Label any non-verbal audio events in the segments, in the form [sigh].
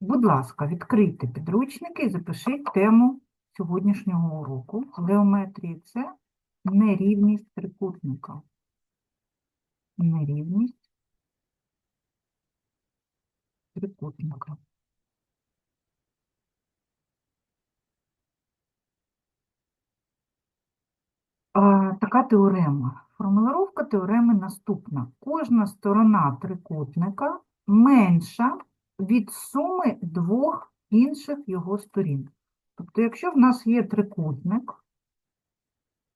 Будь ласка, відкрийте підручники і запишіть тему сьогоднішнього уроку геометрії. Це нерівність трикутника. Нерівність трикутника. А, Така теорема. Формулировка теореми наступна. Кожна сторона трикутника менша від суми двох інших його сторін. Тобто, якщо в нас є трикутник,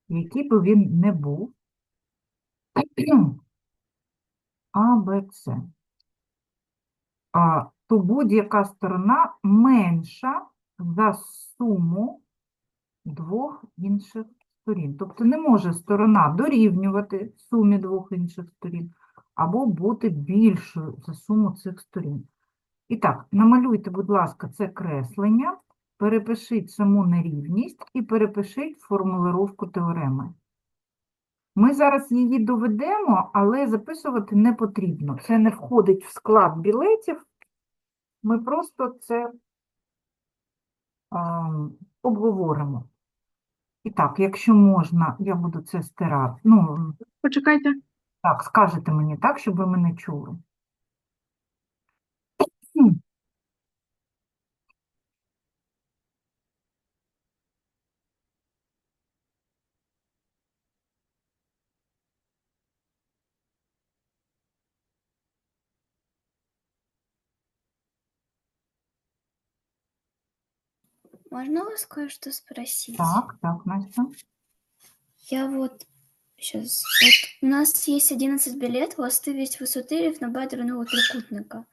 який би він не був, [clears throat] А, Б, С, то будь-яка сторона менша за суму двох інших сторін. Тобто не може сторона дорівнювати сумі двох інших сторін, або бути більшою за суму цих сторін. І так, намалюйте, будь ласка, це креслення, перепишіть саму нерівність і перепишіть формулировку теореми. Ми зараз її доведемо, але записувати не потрібно. Це не входить в склад білетів. Ми просто це а, обговоримо. І так, якщо можна, я буду це стирати. Ну, Почекайте. так, скажете мені так, щоб ви мене чули. Можно у вас кое-что спросить? Так, так, Настя. Я вот сейчас... Вот у нас есть 11 білет, властивість висоти рівнобедреного трикутника.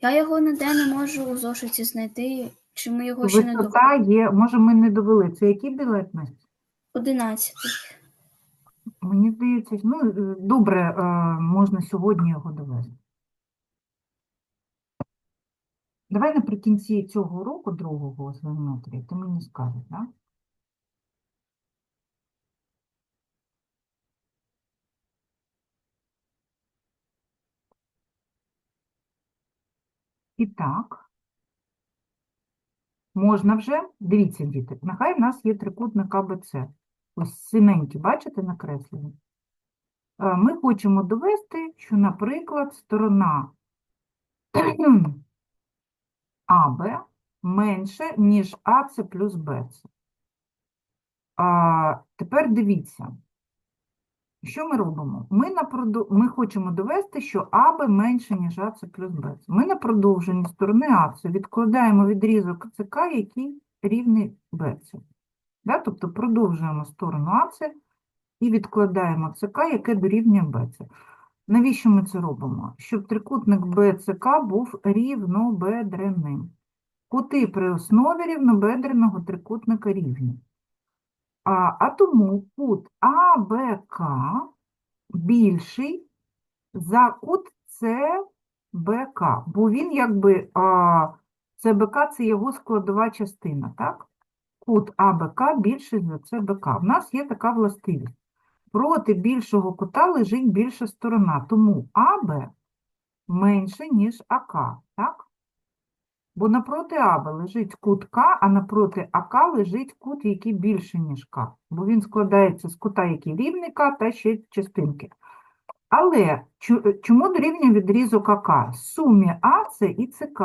Я його ніде не можу у зошиті знайти, чи ми його ще не Висота довели. є, може, ми не довели. Це який білет, Настя? 11. Мені здається, ну, е, добре, е, можна сьогодні його довести. Давай наприкінці цього року, другого з ти мені скажеш, так? І так, можна вже, дивіться, діти, нехай в нас є трикутник АБЦ. Ось синенький, бачите, накреслені? Е, Ми хочемо довести, що, наприклад, сторона АБ менше, ніж АЦ плюс БЦ. А, тепер дивіться, що ми робимо? Ми, на проду... ми хочемо довести, що АБ менше, ніж АЦ плюс БЦ. Ми на продовженні сторони АЦ відкладаємо відрізок ЦК, який рівний БЦ. Да? Тобто продовжуємо сторону АЦ і відкладаємо ЦК, яке дорівнює БЦ. Навіщо ми це робимо? Щоб трикутник БЦК був рівнобедреним. Кути при основі рівнобедреного трикутника рівні. А, а тому кут АБК більший за кут ЦБК, бо він якби а, ЦБК це його складова частина, так? Кут АБК більший за ЦБК. В нас є така властивість. Проти більшого кута лежить більша сторона, тому АБ менше, ніж АК, так? Бо напроти АБ лежить кут К, а напроти АК лежить кут, який більше, ніж К. Бо він складається з кута, який рівний К, та ще частинки. Але чому дорівнює відрізок АК? Сумі АЦ і ЦК.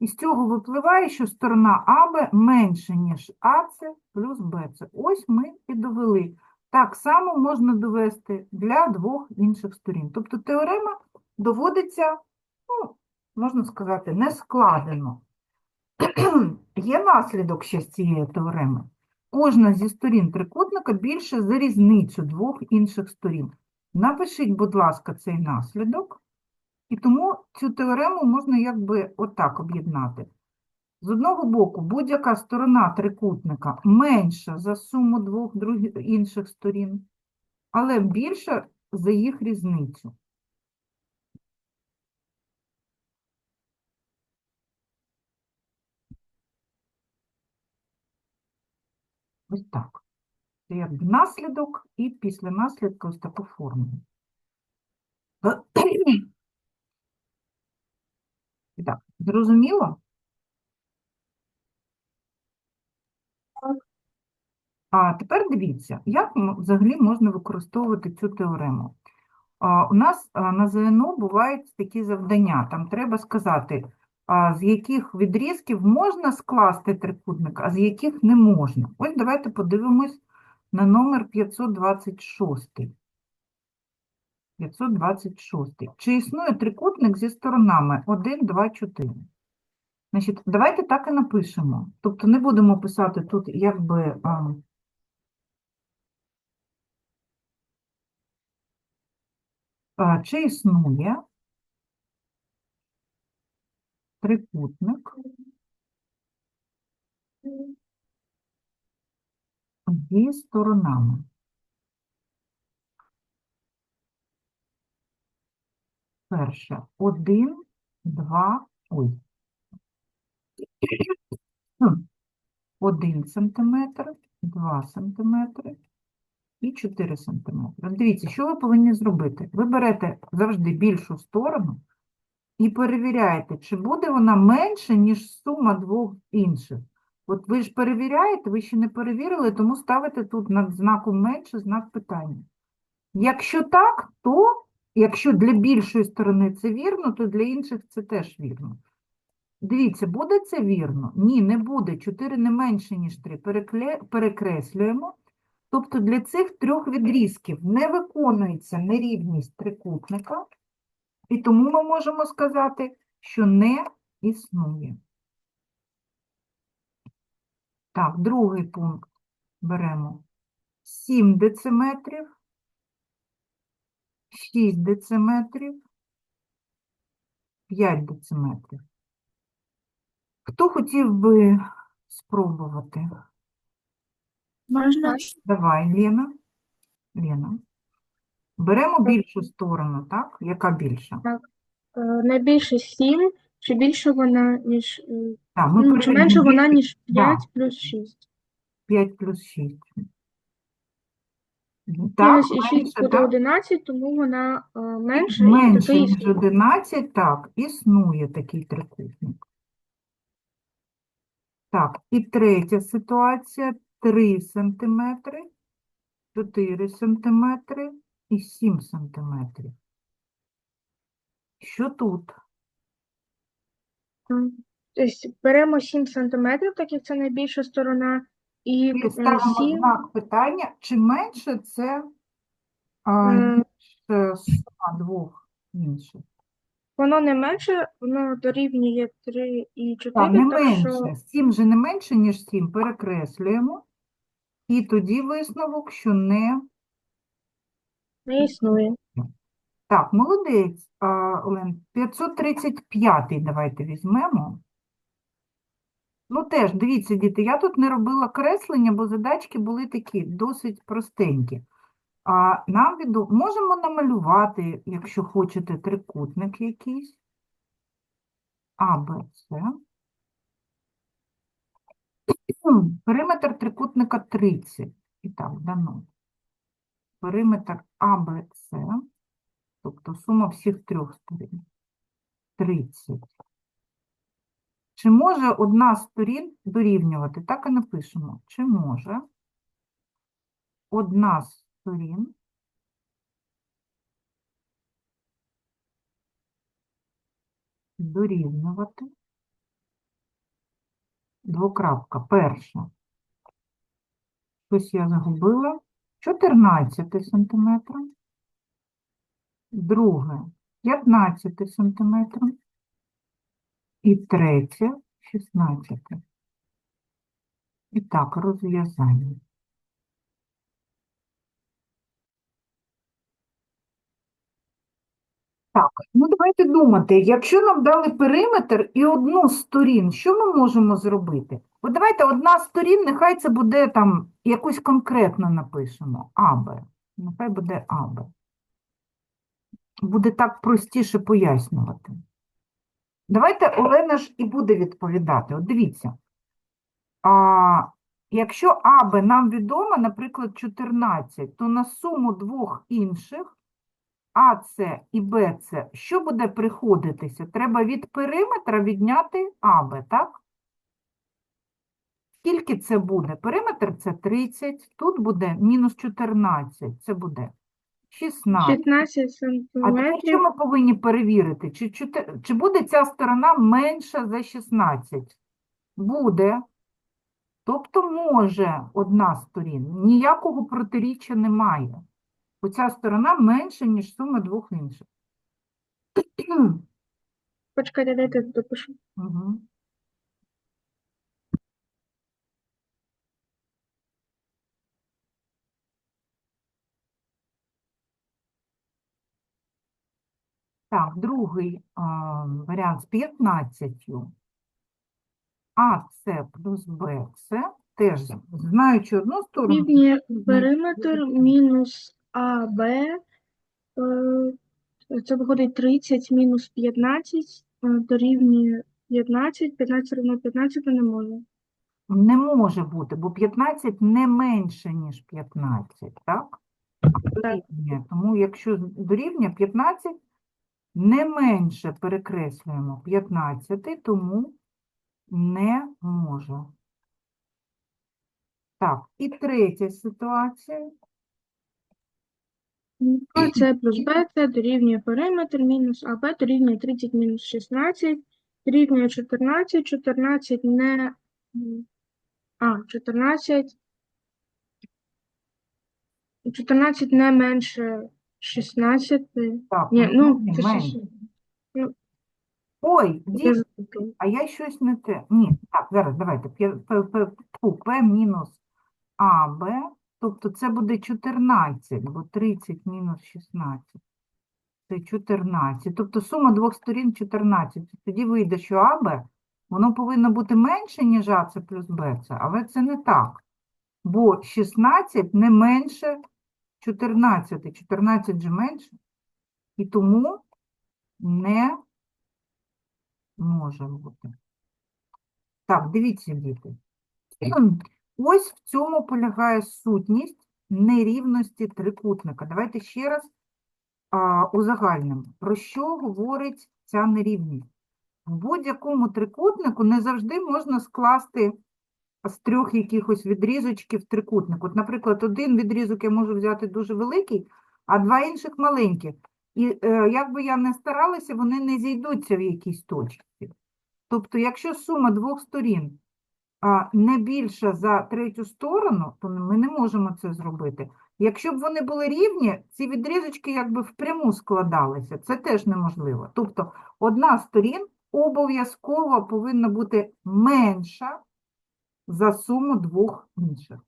І з цього випливає, що сторона АБ менше, ніж АЦ плюс БЦ. Ось ми і довели. Так само можна довести для двох інших сторін. Тобто теорема доводиться, ну, можна сказати, не складено. [clears throat] Є наслідок ще з цієї теореми. Кожна зі сторін трикутника більше за різницю двох інших сторін. Напишіть, будь ласка, цей наслідок. І тому цю теорему можна якби отак об'єднати. З одного боку, будь-яка сторона трикутника менша за суму двох інших сторін, але більша за їх різницю. Ось так. Це як наслідок і після наслідка ось таку формулу. [clears throat] Так, зрозуміло? А тепер дивіться, як взагалі можна використовувати цю теорему. У нас на ЗНО бувають такі завдання. Там треба сказати, з яких відрізків можна скласти трикутник, а з яких не можна. Ось давайте подивимось на номер 526. 526. Чи існує трикутник зі сторонами 1, 2, 4? Значить, давайте так і напишемо. Тобто не будемо писати тут якби. а, а, Чи існує трикутник зі сторонами? Перше, один, два, ой. Один сантиметр, два сантиметри і 4 сантиметри. Дивіться, що ви повинні зробити? Ви берете завжди більшу сторону і перевіряєте, чи буде вона менше, ніж сума двох інших. От ви ж перевіряєте, ви ще не перевірили, тому ставите тут над знаком менше знак питання. Якщо так, то якщо для більшої сторони це вірно, то для інших це теж вірно. Дивіться, буде це вірно? Ні, не буде. 4 не менше, ніж 3. Перекреслюємо. Тобто для цих трьох відрізків не виконується нерівність трикутника, і тому ми можемо сказати, що не існує. Так, другий пункт беремо 7 дециметрів, 6 дециметрів, 5 дециметрів. Хто хотів би спробувати? Можна? Давай, Лена. Лена. Беремо більшу сторону, так? Яка більша? Е, Найбільше 7, чи більше вона, ніж е, Так, ми ну, чи менше перевіримо вона, більше- ніж Да. 5 плюс 6. 5 плюс 6. Мінус Так, і 6 менше, буде так? 11, тому вона е, менше і Менше, такий ніж 11, так, існує такий трикутник. Так, і третя ситуація 3 сантиметри, 4 сантиметри і 7 сантиметрів. Що тут? Тобто беремо 7 сантиметрів, так як це найбільша сторона, і І е, ставимо 7 знак питання, чи менше це а, Е. ніж е, сума двох інших. воно не менше, воно дорівнює 3 і 4, Так, не так що менше. 7 же не менше, ніж 7. Перекреслюємо. І тоді висновок, що не. не існує. Так, молодець, Олен. 535-й давайте візьмемо. Ну, теж, дивіться, діти, я тут не робила креслення, бо задачки були такі досить простенькі. А нам відомо, можемо намалювати, якщо хочете, трикутник якийсь. А, Б, С. Периметр трикутника 30. І так, дано. Периметр АБЦ, тобто сума всіх трьох сторін. 30. Чи може одна з сторін дорівнювати? Так і напишемо. Чи може одна з сторін дорівнювати двокрапка. Перша. Щось я загубила. 14 см. Друге 15 сантиметрів. І третє 16. І так, розв'язання. Так, ну давайте думати, якщо нам дали периметр і одну з сторін, що ми можемо зробити? От давайте одна з сторін, нехай це буде там якусь конкретно напишемо. АБ. Нехай буде АБ. Буде так простіше пояснювати. Давайте Олена ж і буде відповідати. От дивіться. А, якщо АБ нам відомо, наприклад, 14, то на суму двох інших АС і БЦ, що буде приходитися? Треба від периметра відняти АБ, так? Скільки це буде? Периметр це 30, тут буде мінус 14, це буде 16. 16 А тепер що ми повинні перевірити? Чи, чотир- чи буде ця сторона менша за 16? Буде. Тобто може одна сторін. Ніякого протиріччя немає. Оця сторона менша, ніж сума двох інших. [clears throat] Почекайте, дайте допишу. Угу. Так, другий а, варіант з 15. АС плюс БС теж знаючи одну сторону, периметр мінус АБ. е, Це виходить 30 мінус 15 е, дорівнює 15. 15 равно 15 не може. Не може бути, бо 15 не менше, ніж 15, так? Дорівнює. Тому якщо дорівнює 15, не менше перекреслюємо 15, тому не може. Так, і третя ситуація. АЦ плюс БЦ дорівнює периметр мінус АБ дорівнює 30 мінус 16 дорівнює 14. 14 не... А, 14. 14 не менше 16. Так, Ні, ну, це менше. 16. Ой, дійсно, забула. а я щось не те. Ні, так, зараз давайте. П, П, П, П мінус АБ, тобто це буде 14, бо 30 мінус 16. Це 14. Тобто сума двох сторін 14. Тоді вийде, що АБ, воно повинно бути менше, ніж АЦ плюс БЦ, але це не так. Бо 16 не менше 14. 14 же менше. І тому не може бути. Так, дивіться, діти. Ось в цьому полягає сутність нерівності трикутника. Давайте ще раз а, узагальнимо. Про що говорить ця нерівність? В будь-якому трикутнику не завжди можна скласти з трьох якихось відрізочків трикутник. От, наприклад, один відрізок я можу взяти дуже великий, а два інших маленькі. І е, як би я не старалася, вони не зійдуться в якійсь точці. Тобто, якщо сума двох сторін не більша за третю сторону, то ми не можемо це зробити. Якщо б вони були рівні, ці відрізочки якби впряму складалися. Це теж неможливо. Тобто одна сторін обов'язково повинна бути менша за суму двох інших.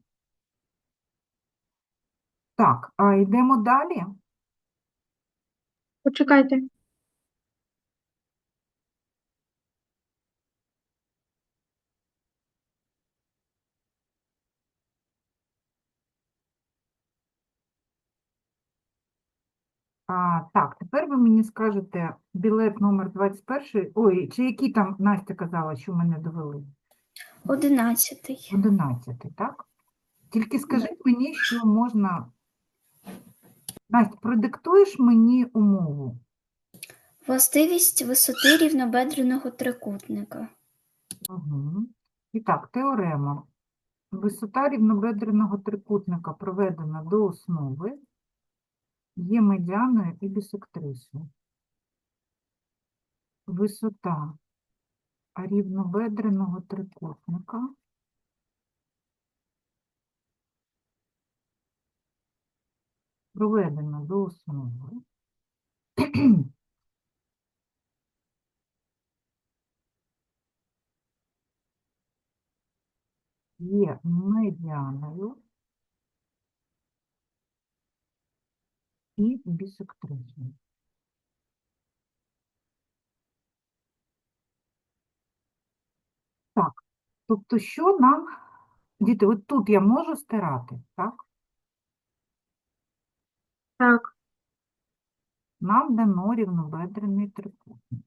Так, а йдемо далі. Почекайте. А, так, тепер ви мені скажете білет номер 21. Ой, чи який там Настя казала, що мене довели? Одинадцятий. 11, так? Тільки скажіть мені, що можна. Настя, продиктуєш мені умову? Властивість висоти рівнобедреного трикутника. Угу. І так, теорема. Висота рівнобедреного трикутника проведена до основи, є медіаною і бісектрисою. Висота рівнобедреного трикутника проведена до основи. Є медіаною і бісектрисою. Так, тобто, що нам, діти, от тут я можу стирати, так? Так, Нам дано рівнобедрений трикутник.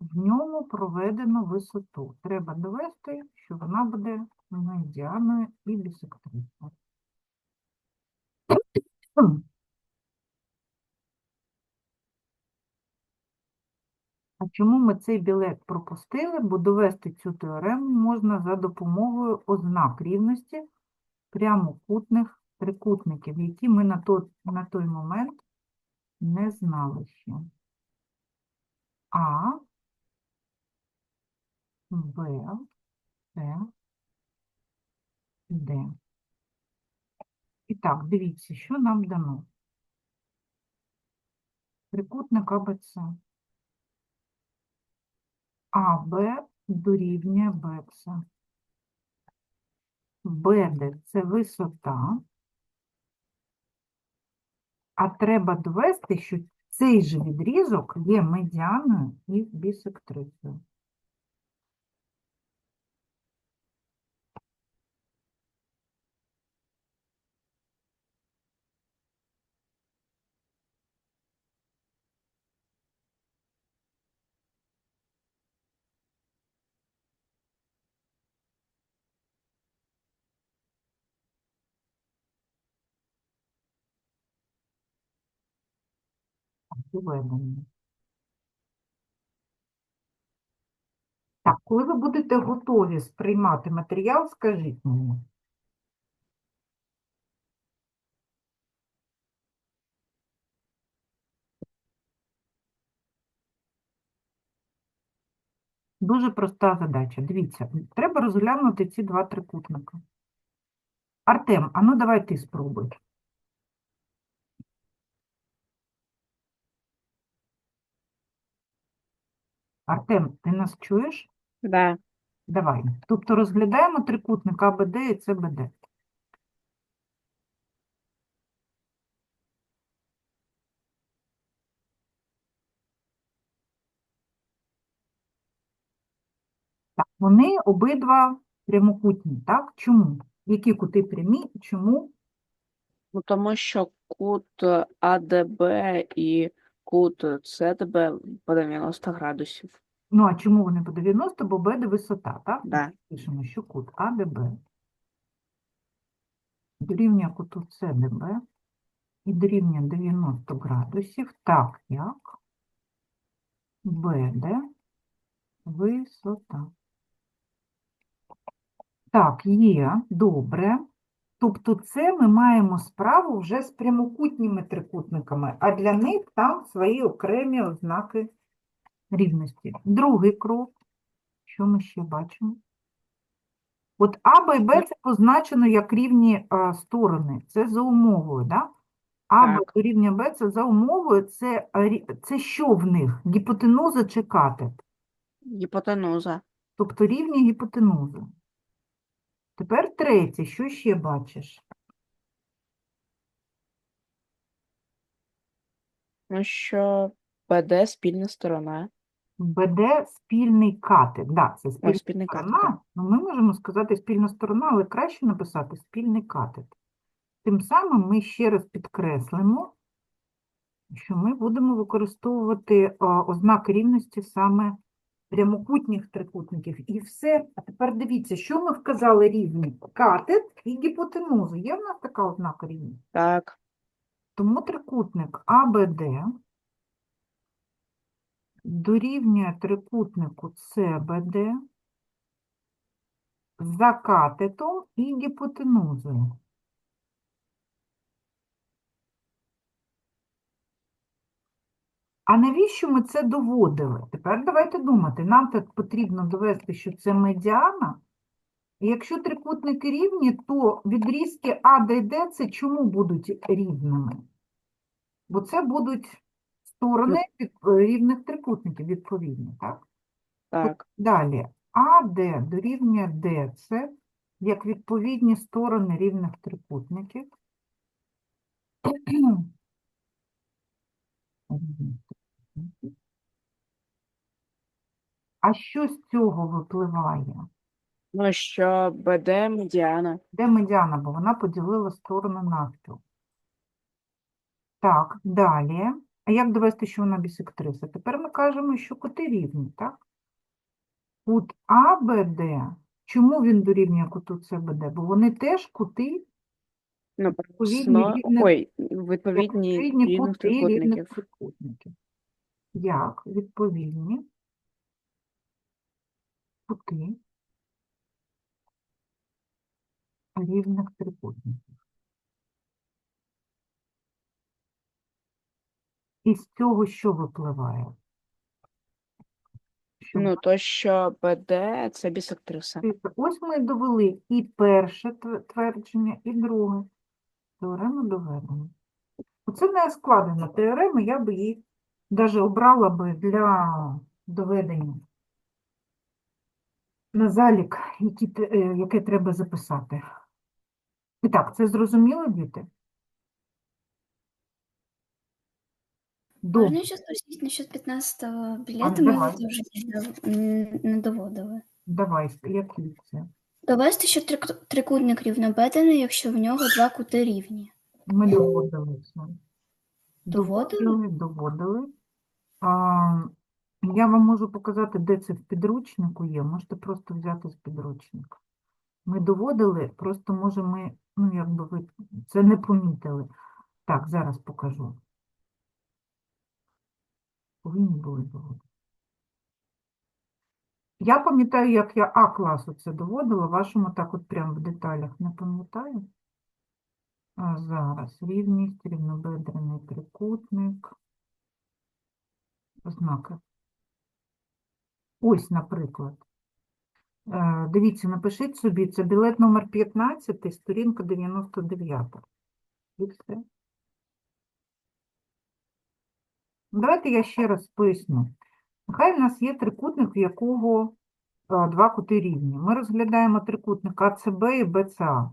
В ньому проведено висоту. Треба довести, що вона буде медіаною і бісектрисою. [clears throat] А чому ми цей білет пропустили? Бо довести цю теорему можна за допомогою ознак рівності прямокутних трикутників, які ми на той, на той момент не знали ще. А, Б, С, Д. Так, дивіться, що нам дано. Трикутник АБЦ. АБ дорівнює БЦ. БД – це висота. А треба довести, що цей же відрізок є медіаною і бісектрисою. Доведення. Так, коли ви будете готові сприймати матеріал, скажіть мені. Дуже проста задача. Дивіться, треба розглянути ці два трикутника. Артем, а ну давай ти спробуй. Артем, ти нас чуєш? Да. Давай. Тобто розглядаємо трикутник АБД і ЦБД. Так, вони обидва прямокутні, так? Чому? Які кути прямі? Чому? Ну, тому що кут АДБ і кут СДБ по 90 градусів. Ну, а чому вони по 90? Бо БД висота, так? Да. Пишемо, що кут АДБ дорівнює куту СДБ і дорівнює 90 градусів, так як БД висота. Так, є, добре. Тобто це ми маємо справу вже з прямокутніми трикутниками, а для них там свої окремі ознаки рівності. Другий крок. Що ми ще бачимо? От А, Б і Б це позначено як рівні а, сторони. Це за умовою, да? А, Б Так. дорівнює Б це за умовою, це, це що в них? Гіпотенуза чи катет? Гіпотенуза. Тобто рівні гіпотенузи. Тепер третє, що ще бачиш? Ну що БД спільна сторона. БД спільний катет. Да, це спільна спільний катет, сторона. Ну, ми можемо сказати спільна сторона, але краще написати спільний катет. Тим самим ми ще раз підкреслимо, що ми будемо використовувати а, ознаки рівності саме прямокутніх трикутників. І все. А тепер дивіться, що ми вказали рівні? Катет і гіпотенузу. Є в нас така ознака рівності? Так. Тому трикутник АБД дорівнює трикутнику СБД за катетом і гіпотенузою. А навіщо ми це доводили? Тепер давайте думати. Нам так потрібно довести, що це медіана. І якщо трикутники рівні, то відрізки А, Д і Д це чому будуть рівними? Бо це будуть сторони від- е, рівних трикутників, відповідно, так? Так. Далі, АД дорівнює ДЦ, як відповідні сторони рівних трикутників. [clears throat] А що з цього випливає? Ну що БД медіана. Де медіана? Бо вона поділила сторони навпіл. Так, далі. А як довести, що вона бісектриса? Тепер ми кажемо, що кути рівні, так? Кут АБД. Чому він дорівнює куту СБД? Бо вони теж кути, Ну, Відповідні Ой, відповідні відповідні кути рівних трикутників. Як відповідні кути рівних трикутників. Із цього що випливає? Що Ну, то, що БД це бісектриса. Ось ми довели і перше твердження, і друге. Теорему доведено. Оце не складена теорема, я би її навіть обрала би для доведення на залік, які, е, яке треба записати. І так, це зрозуміло, діти? Добре. Можна ще спросити насчет 15-го білету? Ми його теж не доводили. Давай, які це? Довести, що трик- трикутник рівнобедрений, якщо в нього два кути рівні. Ми доводили це. Доводили? Доводили, доводили. А, я вам можу показати, де це в підручнику є. Можете просто взяти з підручника. Ми доводили, просто може ми, ну якби ви це не помітили. Так, зараз покажу. Повинні були доводити. Я пам'ятаю, як я А-класу це доводила, вашому так от прям в деталях не пам'ятаю. А зараз рівність, рівнобедрений трикутник. Ознаки. Ось, наприклад. Е, Дивіться, напишіть собі, це білет номер 15, сторінка 99. І все. Давайте я ще раз поясню. Нехай в нас є трикутник, в якого е, два кути рівні. Ми розглядаємо трикутник АЦБ і БЦА.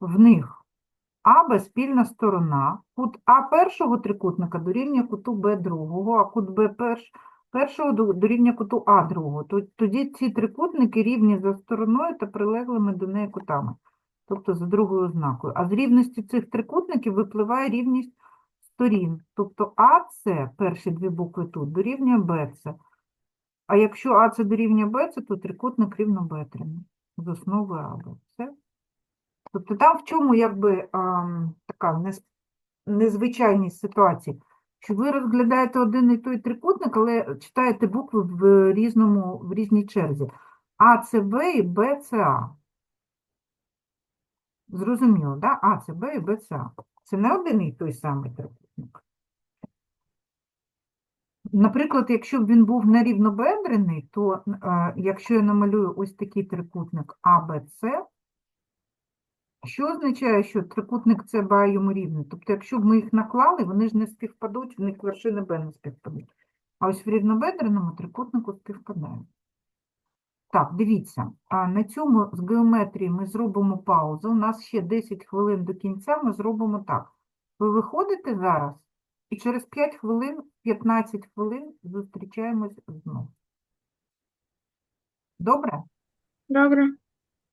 В них АБ спільна сторона, кут А першого трикутника дорівнює куту Б другого, а кут Б перш, першого до- дорівнює куту А другого. Тоді ці трикутники рівні за стороною та прилеглими до неї кутами, тобто за другою ознакою. А з рівності цих трикутників випливає рівність сторін. Тобто АЦ, перші дві букви тут, дорівнює БЦ. А якщо АЦ дорівнює БЦ, то трикутник рівнобедрений з основою АБ. Все. Тобто там в чому якби така незвичайність ситуації, що ви розглядаєте один і той трикутник, але читаєте букви в різному, в різній черзі. А це Б і Б це А. Зрозуміло, да? А це Б і Б це А. Це не один і той самий трикутник. Наприклад, якщо б він був нерівнобедрений, то е, якщо я намалюю ось такий трикутник АБЦ, що означає, що трикутник С Б йому рівний? Тобто, якщо б ми їх наклали, вони ж не співпадуть, в них вершини Б не співпадуть. А ось в рівнобедреному трикутнику співпадають. Так, дивіться, а на цьому з геометрії ми зробимо паузу. У нас ще 10 хвилин до кінця, ми зробимо так. Ви виходите зараз, і через 5 хвилин, 15 хвилин зустрічаємось знову. Добре? Добре.